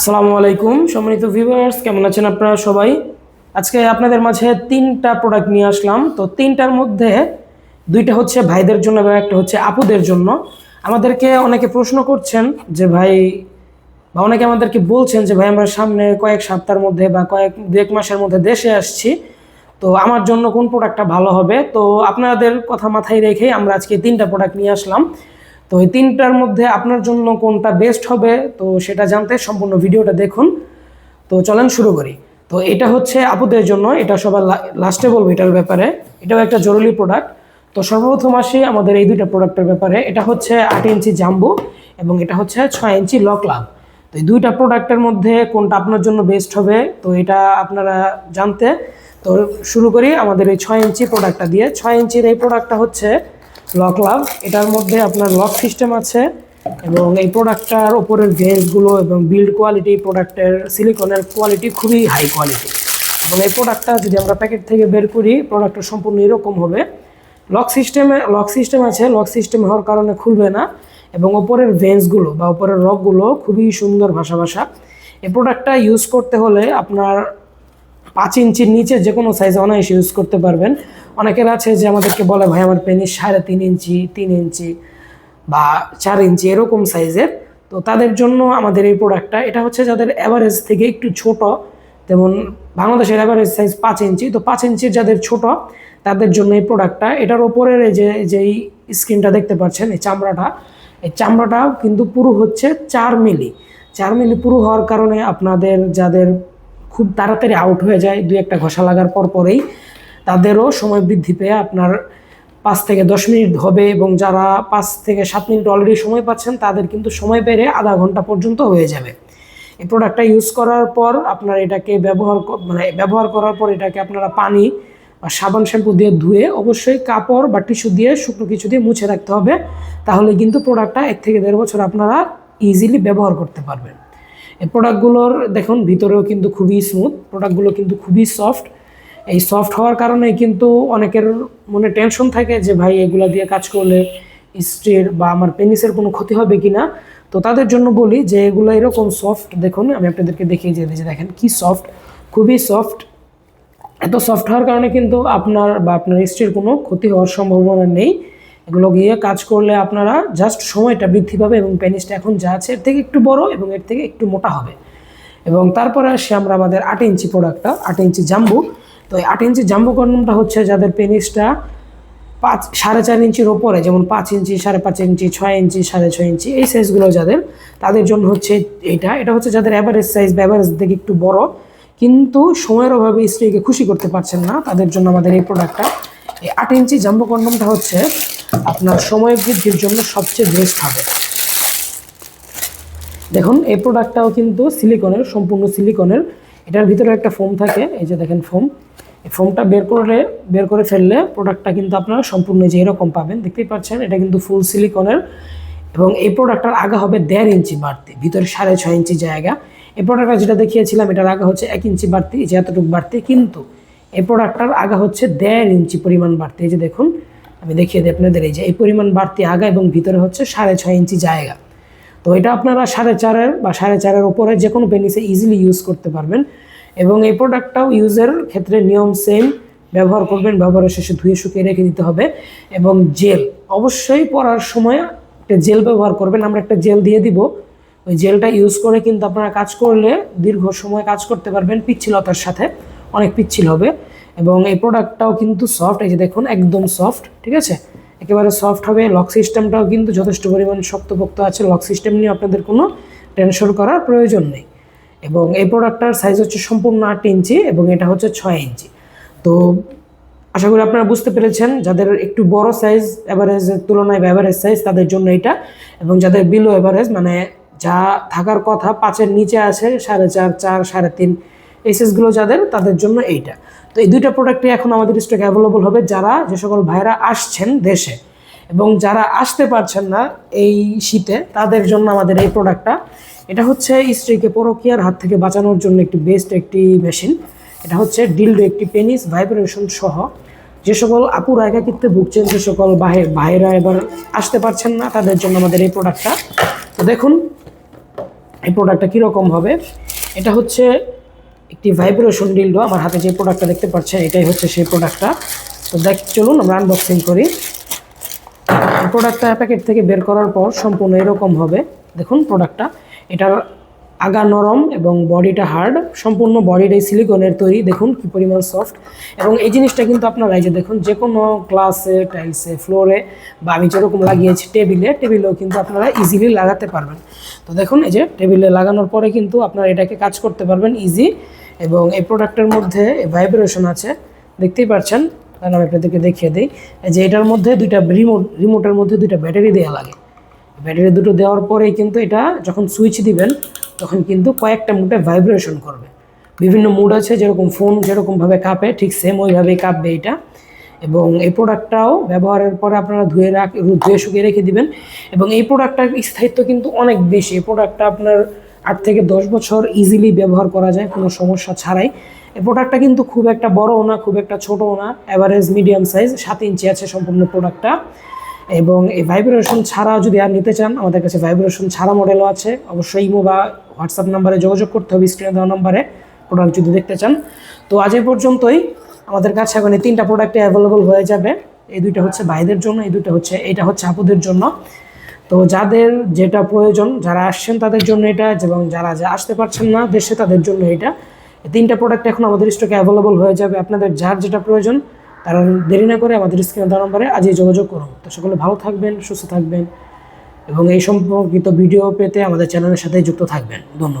আসসালামু আলাইকুম সম্মানিত ভিউয়ার্স কেমন আছেন আপনারা সবাই? আজকে আপনাদের মাঝে তিনটা প্রোডাক্ট নিয়ে আসলাম। তো তিনটার মধ্যে দুইটা হচ্ছে ভাইদের জন্য এবং একটা হচ্ছে আপুদের জন্য। আমাদেরকে অনেকে প্রশ্ন করছেন যে ভাই, বা অনেকে আমাদেরকে বলছেন যে ভাই, আমরা সামনে কয়েক সপ্তাহের মধ্যে বা কয়েক দু এক মাসের মধ্যে দেশে আসছি। তো আমার জন্য কোন প্রোডাক্টটা ভালো হবে? তো আপনাদের কথা মাথায় রেখে আমরা আজকে তিনটা প্রোডাক্ট নিয়ে আসলাম। তো এই তিনটার মধ্যে আপনার জন্য কোনটা বেস্ট হবে, তো সেটা জানতে সম্পূর্ণ ভিডিওটা দেখুন। তো চলেন শুরু করি। তো এটা হচ্ছে আপুদের জন্য, এটা সবার লাস্টে বলব এটার ব্যাপারে। এটাও একটা জরুরি প্রোডাক্ট তো সর্বপ্রথম আসি আমাদের এই দুইটা প্রোডাক্টের ব্যাপারে। এটা হচ্ছে আট ইঞ্চি জাম্বু এবং এটা হচ্ছে ছয় ইঞ্চি লক লাভ। তো এই দুইটা প্রোডাক্টের মধ্যে কোনটা আপনার জন্য বেস্ট হবে, তো এটা আপনারা জানতে। তো শুরু করি আমাদের এই ছয় ইঞ্চি প্রোডাক্টটা দিয়ে। ছয় ইঞ্চির এই প্রোডাক্টটা হচ্ছে লক লাভ এটার মধ্যে আপনার লক সিস্টেম আছে এবং এই প্রোডাক্টটার ওপরের ভেন্সগুলো এবং বিল্ড কোয়ালিটি প্রোডাক্টের সিলিকনের কোয়ালিটি খুবই হাই কোয়ালিটি এবং এই প্রোডাক্টটা যদি আমরা প্যাকেট থেকে বের করি প্রোডাক্টটা সম্পূর্ণ এরকম হবে। লক সিস্টেমে লক সিস্টেম আছে লক সিস্টেম হওয়ার কারণে খুলবে না এবং ওপরের ভেন্সগুলো বা ওপরের রকগুলো খুবই সুন্দর ভাষা ভাষা। এই প্রোডাক্টটা ইউজ করতে হলে আপনার পাঁচ ইঞ্চির নিচে যে কোনো সাইজ অনায়াসে ইউজ করতে পারবেন। অনেকের আছে যে আমাদেরকে বলে, ভাই, আমার পেনিস সাড়ে তিন ইঞ্চি তিন ইঞ্চি বা চার ইঞ্চি এরকম সাইজের তো তাদের জন্য আমাদের এই প্রোডাক্টটা এটা হচ্ছে যাদের অ্যাভারেজ থেকে একটু ছোট, যেমন বাংলাদেশের অ্যাভারেজ সাইজ পাঁচ ইঞ্চি। তো পাঁচ ইঞ্চির যাদের ছোট, তাদের জন্য এই প্রোডাক্টটা এটার ওপরের এই যে, যেই স্ক্রিনটা দেখতে পাচ্ছেন, এই চামড়াটা, এই চামড়াটাও কিন্তু পুরো হচ্ছে চার মিলি। চার মিলি পুরো হওয়ার কারণে আপনাদের যাদের খুব তাড়াতাড়ি আউট হয়ে যায়, দুই একটা ঘষা লাগার পর পরেই। তাদেরও সময় বৃদ্ধি পেয়ে আপনার পাঁচ থেকে দশ মিনিট হবে এবং যারা পাঁচ থেকে সাত মিনিট অলরেডি সময় পাচ্ছেন, তাদের কিন্তু সময় বেড়ে আধা ঘণ্টা পর্যন্ত হয়ে যাবে। এই প্রোডাক্টটা ইউজ করার পর আপনার এটাকে ব্যবহার মানে ব্যবহার করার পর এটাকে আপনারা পানি বা সাবান শ্যাম্পু দিয়ে ধুয়ে অবশ্যই কাপড় বা টিস্যু দিয়ে শুকনো কিছু দিয়ে মুছে রাখতে হবে। তাহলে কিন্তু প্রোডাক্টটা এক থেকে দেড় বছর আপনারা ইজিলি ব্যবহার করতে পারবেন। প্রোডাক্টগুলোর দেখুন, ভিতরেও কিন্তু খুবই স্মুথ প্রোডাক্টগুলো কিন্তু খুবই সফট এই সফট হওয়ার কারণে কিন্তু অনেকের মনে টেনশন থাকে যে, ভাই, এগুলো দিয়ে কাজ করলে স্ত্রীর বা আমার পেনিসের কোনো ক্ষতি হবে কি না? তো তাদের জন্য বলি যে, এগুলো এরকম সফট দেখুন, আমি আপনাদেরকে দেখিয়ে যে যে দেখেন কি সফট খুবই সফট এত সফট হওয়ার কারণে কিন্তু আপনার বা আপনার স্ত্রীর কোনো ক্ষতি হওয়ার সম্ভাবনা নেই। এগুলো গিয়ে কাজ করলে আপনারা জাস্ট সময়টা বৃদ্ধি পাবে এবং পেনিসটা এখন যা আছে এর থেকে একটু বড় এবং এর থেকে একটু মোটা হবে। এবং তারপরে আসি আমরা আমাদের আট ইঞ্চি প্রোডাক্টটা আট ইঞ্চি জাম্বু তো এই আট ইঞ্চি জাম্বু কন্ডমটা হচ্ছে যাদের পেনিসটা পাঁচ, সাড়ে চার ইঞ্চির ওপরে, যেমন পাঁচ ইঞ্চি, সাড়ে পাঁচ ইঞ্চি, ছয় ইঞ্চি, সাড়ে ছয় ইঞ্চি, এই সাইজগুলো যাদের, তাদের জন্য হচ্ছে এটা। এটা হচ্ছে যাদের অ্যাভারেজ সাইজ বা অ্যাভারেজ থেকে একটু বড়। কিন্তু সময়ের অভাবে স্ত্রীকে খুশি করতে পারছেন না, তাদের জন্য আমাদের এই প্রোডাক্টটা এই আট ইঞ্চি জাম্বো কন্ডমটা হচ্ছে আপনার সময় বৃদ্ধির জন্য সবচেয়ে বেস্ট হবে। দেখুন, এই প্রোডাক্টটাও কিন্তু সিলিকনের সম্পূর্ণ সিলিকনের এটার ভিতরে একটা ফোম থাকে, এই যে দেখেন ফোম এই ফোমটা বের করে বের করে ফেললে প্রোডাক্টটা কিন্তু আপনারা সম্পূর্ণ যে এরকম পাবেন, দেখতেই পাচ্ছেন, এটা কিন্তু ফুল সিলিকনের এবং এই প্রোডাক্টটার আগা হবে দেড় ইঞ্চি বাড়তি, ভিতরে সাড়ে ছয় ইঞ্চি জায়গা। এই প্রোডাক্টটা যেটা দেখিয়েছিলাম, এটার আগা হচ্ছে এক ইঞ্চি বাড়তি যে এতটুকু বাড়তি, কিন্তু এই প্রোডাক্টটার আগা হচ্ছে দেড় ইঞ্চি পরিমাণ বাড়তি। এই যে দেখুন, আমি দেখিয়ে দিই আপনাদের, এই যে এই পরিমাণ বাড়তি আগা এবং ভিতরে হচ্ছে সাড়ে ছয় ইঞ্চি জায়গা। তো এটা আপনারা সাড়ে চারের বা সাড়ে চারের ওপরে যে কোনো পেনিসে ইজিলি ইউজ করতে পারবেন। এবং এই প্রোডাক্টটাও ইউজের ক্ষেত্রে নিয়ম সেম ব্যবহার করবেন, ব্যবহারের শেষে ধুয়ে শুকিয়ে রেখে দিতে হবে। এবং জেল অবশ্যই পরার সময় একটা জেল ব্যবহার করবেন। আমরা একটা জেল দিয়ে দিব। ওই জেলটা ইউজ করে কিন্তু আপনারা কাজ করলে দীর্ঘ সময় কাজ করতে পারবেন পিচ্ছিলতার সাথে। অনেক পিচ্ছিল হবে। এবং এই প্রোডাক্টটাও কিন্তু সফট এই যে দেখুন, একদম সফট ঠিক আছে? একেবারে সফট হবে। লক সিস্টেমটাও কিন্তু যথেষ্ট পরিমাণ শক্তপোক্ত আছে। লক সিস্টেম নিয়ে আপনাদের কোনো টেনশন করার প্রয়োজন নেই। এবং এই প্রোডাক্টটার সাইজ হচ্ছে সম্পূর্ণ আট ইঞ্চি এবং এটা হচ্ছে ছয় ইঞ্চি। তো আশা করি আপনারা বুঝতে পেরেছেন, যাদের একটু বড় সাইজ অ্যাভারেজের তুলনায় অ্যাভারেজ সাইজ তাদের জন্য এটা। এবং যাদের বিলো অ্যাভারেজ মানে যা থাকার কথা, পাঁচের নিচে আছে, সাড়ে চার চার, সাড়ে তিন এই সাইজগুলো যাদের, তাদের জন্য এইটা। তো এই দুইটা প্রোডাক্টই এখন আমাদের স্টক অ্যাভেলেবল হবে যারা যে সকল ভাইরা আসছেন দেশে। এবং যারা আসতে পারছেন না এই শীতে, তাদের জন্য আমাদের এই প্রোডাক্টটা এটা হচ্ছে স্ত্রীকে পরকীয়ার হাত থেকে বাঁচানোর জন্য একটি বেস্ট একটি মেশিন এটা হচ্ছে ডিলডো একটি পেনিস ভাইব্রেশন সহ। যে সকল আপুরা একাকিত্বে ভুগছেন, যে সকল বাহির ভাইরা এবার আসতে পারছেন না, তাদের জন্য আমাদের এই প্রোডাক্টটা তো দেখুন, এই প্রোডাক্টটা কীরকম হবে। এটা হচ্ছে একটি ভাইব্রেশন ডিলডো আমার হাতে যে প্রোডাক্টটা দেখতে পাচ্ছেন, এটাই হচ্ছে সেই প্রোডাক্টটা তো দেখ, চলুন আমরা আনবক্সিং করি। প্রোডাক্টটা প্যাকেট থেকে বের করার পর সম্পূর্ণ এরকম হবে। দেখুন প্রোডাক্টটা এটার আগা নরম এবং বডিটা হার্ড সম্পূর্ণ বডিটাই সিলিকনের তৈরি। দেখুন কি পরিমাণ সফট এবং এই জিনিসটা কিন্তু আপনারা এই যে দেখুন যে কোনো গ্লাসে টাইলসে ফ্লোরে বা আমি যেরকম লাগিয়েছি টেবিলে টেবিলেও কিন্তু আপনারা ইজিলি লাগাতে পারবেন। তো দেখুন, এই যে টেবিলে লাগানোর পরে কিন্তু আপনারা এটাকে কাজ করতে পারবেন ইজি এবং এই প্রোডাক্টের মধ্যে ভাইব্রেশন আছে। দেখতেই পাচ্ছেন কারণ আমি আপনাদেরকে দেখিয়ে দিই যে এটার মধ্যে দুইটা রিমোট রিমোটের মধ্যে দুইটা ব্যাটারি দেওয়া লাগে। ব্যাটারি দুটো দেওয়ার পরেই কিন্তু এটা যখন সুইচ দিবেন, তখন কিন্তু কয়েকটা মুডে ভাইব্রেশন করবে। বিভিন্ন মুড আছে, যেরকম ফোন যেরকমভাবে কাঁপে, ঠিক সেম ওইভাবেই কাঁপবে এটা। এবং এই প্রোডাক্টটাও ব্যবহারের পরে আপনারা ধুয়ে রাখ, ধুয়ে শুকিয়ে রেখে দিবেন। এবং এই প্রোডাক্টটার স্থায়িত্ব কিন্তু অনেক বেশি। এই প্রোডাক্টটা আপনার আট থেকে দশ বছর ইজিলি ব্যবহার করা যায়, কোনো সমস্যা ছাড়াই। এই প্রোডাক্টটা কিন্তু খুব একটা বড়ও না, খুব একটা ছোটও না। অ্যাভারেজ মিডিয়াম সাইজ সাত ইঞ্চি আছে সম্পূর্ণ প্রোডাক্টটা এবং এই ভাইব্রেশন ছাড়া যদি আর নিতে চান, আমাদের কাছে ভাইব্রেশন ছাড়া মডেলও আছে। অবশ্যই ইমো বা হোয়াটসঅ্যাপ নাম্বারে যোগাযোগ করতে হবে স্ক্রিনে দেওয়া নাম্বারে প্রোডাক্ট যদি দেখতে চান। তো আজ পর্যন্তই। আমাদের কাছে এখন এই তিনটা প্রোডাক্টে অ্যাভেলেবল হয়ে যাবে। এই দুইটা হচ্ছে ভাইদের জন্য, এই দুটো হচ্ছে, এটা হচ্ছে আপুদের জন্য। তো যাদের যেটা প্রয়োজন, যারা আসছেন তাদের জন্য এটা এবং যারা যা আসতে পারছেন না দেশে, তাদের জন্য এটা। এই তিনটা প্রোডাক্ট এখন আমাদের স্টকে অ্যাভেলেবল হয়ে যাবে। আপনাদের যার যেটা প্রয়োজন, তারা দেরি না করে আমাদের স্ক্রিনে দেওয়া নম্বরে আজই যোগাযোগ করুন। তো সকলে ভালো থাকবেন, সুস্থ থাকবেন এবং এই সম্পর্কিত ভিডিও পেতে আমাদের চ্যানেলের সাথে যুক্ত থাকবেন। ধন্যবাদ।